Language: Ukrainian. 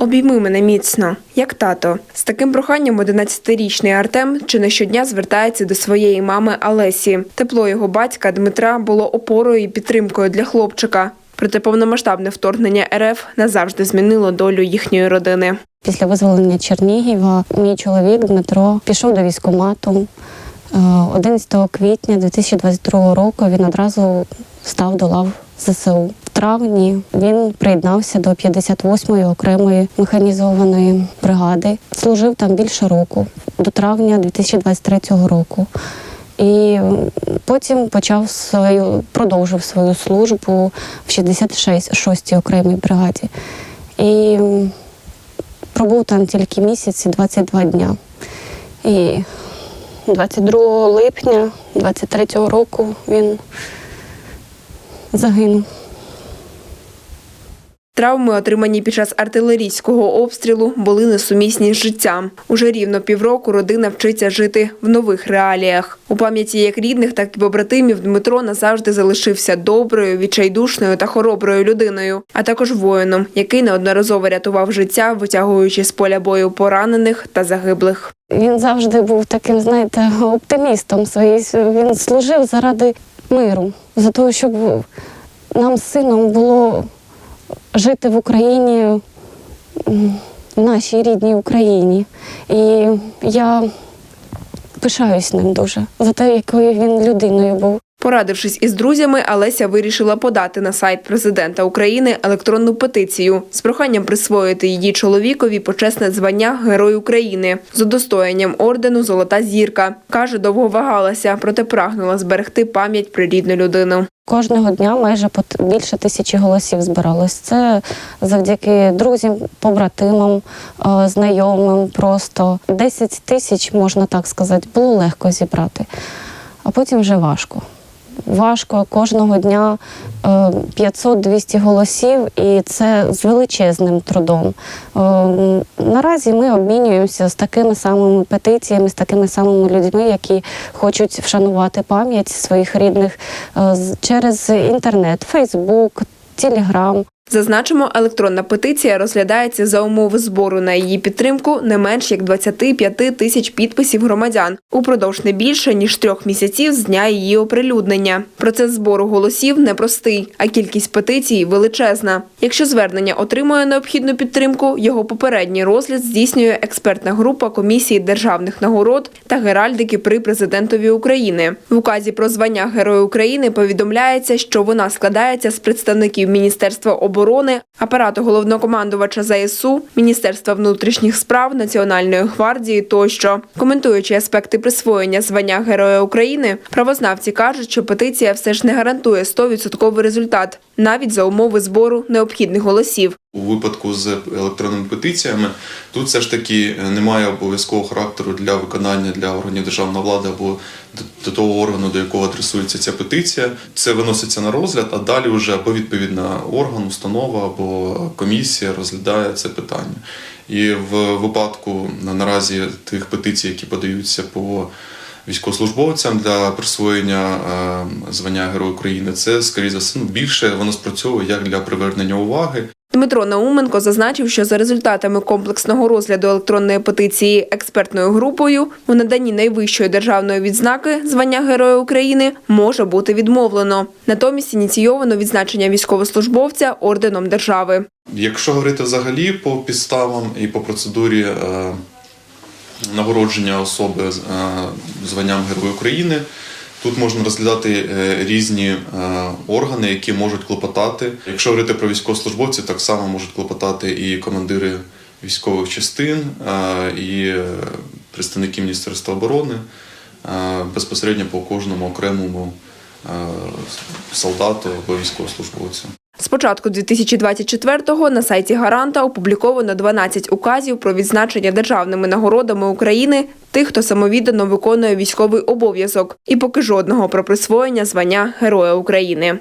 Обійми мене міцно, як тато. З таким проханням 11-річний Артем чи не щодня звертається до своєї мами Алесі. Тепло його батька Дмитра було опорою і підтримкою для хлопчика. Проте повномасштабне вторгнення РФ назавжди змінило долю їхньої родини. Після визволення Чернігова мій чоловік Дмитро пішов до військкомату. Е, 11 квітня 2022 року він одразу став до лав ЗСУ. Травні він приєднався до 58-ї окремої механізованої бригади. Служив там більше року, до травня 2023 року. І потім почав свою, продовжив свою службу в 66-й окремій бригаді. І пробув там тільки місяці 22 дня. І 22 липня 23-го року він загинув. Травми, отримані під час артилерійського обстрілу, були несумісні з життям. Уже рівно півроку родина вчиться жити в нових реаліях. У пам'яті як рідних, так і побратимів Дмитро назавжди залишився доброю, відчайдушною та хороброю людиною, а також воїном, який неодноразово рятував життя, витягуючи з поля бою поранених та загиблих. Він завжди був таким, знаєте, оптимістом своїй. Він служив заради миру, за того, щоб нам з сином було жити в Україні, в нашій рідній Україні. І я пишаюсь ним дуже за те, якою він людиною був. Порадившись із друзями, Олеся вирішила подати на сайт президента України електронну петицію з проханням присвоїти її чоловікові почесне звання Герой України з удостоєнням ордену Золота зірка. каже, довго вагалася, проте прагнула зберегти пам'ять про рідну людину. Кожного дня майже більше тисячі голосів збиралось. Це завдяки друзям, побратимам, е, знайомим. Просто 10 тисяч, можна так сказати, було легко зібрати, а потім вже важко. Важко кожного дня е, 500-200 голосів, і це з величезним трудом. Е, Наразі ми обмінюємося з такими самими петиціями, з такими самими людьми, які хочуть вшанувати пам'ять своїх рідних е, через інтернет, Фейсбук, Телеграм. Зазначимо, електронна петиція розглядається за умови збору на її підтримку не менш як 25 тисяч підписів громадян упродовж не більше ніж трьох місяців з дня її оприлюднення. Процес збору голосів непростий, а кількість петицій величезна. Якщо звернення отримує необхідну підтримку, його попередній розгляд здійснює експертна група комісії державних нагород та геральдики при президентові України. В указі про звання Герой України повідомляється, що вона складається з представників Міністерства оборони, апарату головнокомандувача ЗСУ, Міністерства внутрішніх справ, Національної гвардії тощо. Коментуючи аспекти присвоєння звання Героя України, правознавці кажуть, що петиція все ж не гарантує 100% результат, навіть за умови збору необхідних голосів. У випадку з електронними петиціями тут все ж таки немає обов'язкового характеру для виконання для органів державної влади або до- того органу, до якого адресується ця петиція. Це виноситься на розгляд, а далі вже або відповідна орган, установа або комісія розглядає це питання. І в випадку наразі тих петицій, які подаються по військовослужбовцям для присвоєння е, звання Герой України, це скоріше за все ну, більше воно спрацьовує як для привернення уваги. Дмитро Науменко зазначив, що за результатами комплексного розгляду електронної петиції експертною групою у наданні найвищої державної відзнаки звання Героя України може бути відмовлено. Натомість ініційовано відзначення військовослужбовця орденом держави. Якщо говорити взагалі по підставам і по процедурі е, нагородження особи е, званням Герой України, тут можна розглядати е, різні е, органи, які можуть клопотати. Якщо говорити про військовослужбовців, так само можуть клопотати і командири військових частин, е, і представники Міністерства оборони безпосередньо по кожному окремому солдату або військовослужбовцю. Початку 2024-го на сайті Гаранта опубліковано 12 указів про відзначення державними нагородами України тих, хто самовіддано виконує військовий обов'язок, і поки жодного про присвоєння звання Героя України.